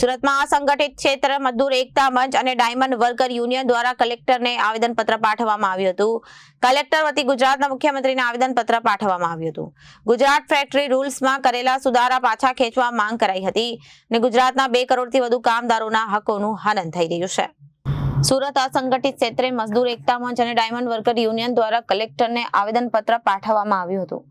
સુરતમાં અસંગઠિત ક્ષેત્ર મજદૂર એકતા મંચ અને ડાયમંડ વર્કર યુનિયન દ્વારા કલેક્ટરને આવેદનપત્ર પાઠવવામાં આવ્યું હતું. કલેક્ટર વતી ગુજરાતના મુખ્યમંત્રીને આવેદનપત્ર પાઠવવામાં આવ્યું હતું. ગુજરાત ફેક્ટરી રૂલ્સમાં કરેલા સુધારા પાછા ખેંચવા માંગ કરાઈ હતી અને ગુજરાતના બે કરોડથી વધુ કામદારોના હકોનું હનન થઈ રહ્યું છે. સુરત અસંગઠિત ક્ષેત્રે મજદૂર એકતા મંચ અને ડાયમંડ વર્કર યુનિયન દ્વારા કલેક્ટરને આવેદનપત્ર પાઠવવામાં આવ્યું હતું.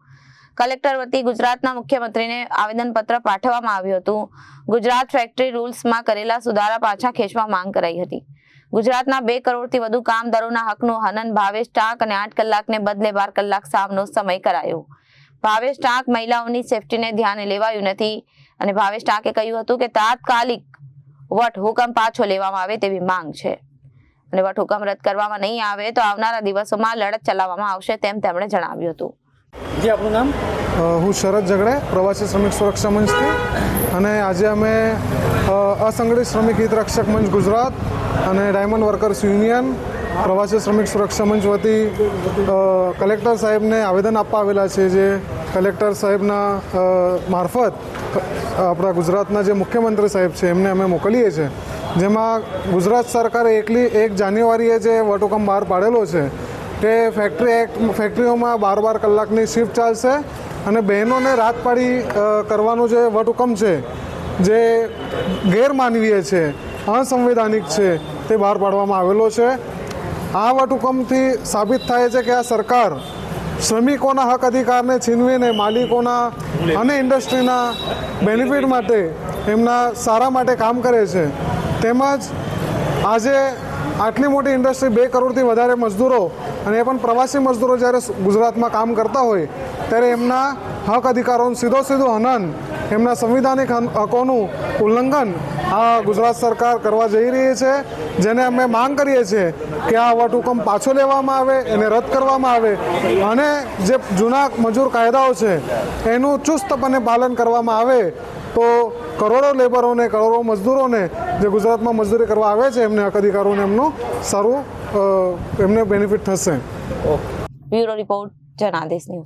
કલેક્ટર વતી ગુજરાતના મુખ્યમંત્રીને આવેદનપત્ર પાઠવવામાં આવ્યું હતું. ગુજરાત ફેક્ટરી રૂલ્સમાં કરેલા સુધારા પાછા ખેંચવા માંગ કરાઈ હતી. ગુજરાતના બે કરોડથી વધુ કામદારોના હકનું હનન ભાવેશ ટાંક અને આઠ કલાકને બદલે બાર કલાક સામનો સમય કરાયો. ભાવેશ ટાંક મહિલાઓની સેફટીને ધ્યાને લેવાયું નથી અને ભાવેશ ટાંકે કહ્યું હતું કે તાત્કાલિક વટ હુકમ પાછો લેવામાં આવે તેવી માંગ છે. અને વટ હુકમ રદ કરવામાં નહીં આવે તો આવનારા દિવસોમાં લડત ચલાવવામાં આવશે તેમ તેમણે જણાવ્યું હતું. જી, આપનું નામ? હું શરદ ઝઘડે, પ્રવાસી શ્રમિક સુરક્ષા મંચથી અને આજે અમે અસંગઠિત શ્રમિક હિત રક્ષક મંચ ગુજરાત અને ડાયમંડ વર્કર્સ યુનિયન, પ્રવાસી શ્રમિક સુરક્ષા મંચ વતી કલેક્ટર સાહેબને આવેદન આપવા આવેલા છે જે કલેક્ટર સાહેબના મારફત, આપણા ગુજરાતના જે મુખ્યમંત્રી સાહેબ છે, એમને અમે મોકલીએ છીએ જેમાં ગુજરાત સરકારે એકલી, એક જાન્યુઆરીએ જે વટહુકમ બહાર પાડેલો છે કે ફેક્ટરી એક્ટ ફેક્ટરીઓમાં બાર બાર કલાકની શિફ્ટ ચાલશે અને બહેનોને રાત પાડી કરવાનો જે વટહુકમ છે, જે ગેરમાનવીય છે, અસંવૈધાનિક છે, તે બહાર પાડવામાં આવેલો છે. આ વટહુકમથી સાબિત થાય છે કે આ સરકાર શ્રમિકોના હક અધિકારને છીનવીને માલિકોના અને ઇન્ડસ્ટ્રીના બેનિફિટ માટે એમના સારા માટે કામ કરે છે. તેમજ આજે આટલી મોટી ઇન્ડસ્ટ્રી બે કરોડથી વધારે મજદૂરો અને એ પણ પ્રવાસી મજદૂરો જ્યારે ગુજરાતમાં કામ કરતા હોય, ત્યારે એમના હક અધિકારોનું સીધો સીધું હનન, એમના સંવિધાનિક હકોનું ઉલ્લંઘન આ ગુજરાત સરકાર કરવા જઈ રહી છે. જેને અમે માંગ કરીએ છીએ કે આ વટહુકમ પાછો લેવામાં આવે, એને રદ કરવામાં આવે. અને જે જૂના મજૂર કાયદાઓ છે, એનું ચુસ્તપણે પાલન કરવામાં આવે તો કરોડો લેબરોને, કરોડો મજદૂરોને જે ગુજરાતમાં મજદૂરી કરવા આવે છે, એમને હક અધિકારોને એમનું સારું એમને બેનિફિટ થશે. Bureau report, Janadesh news.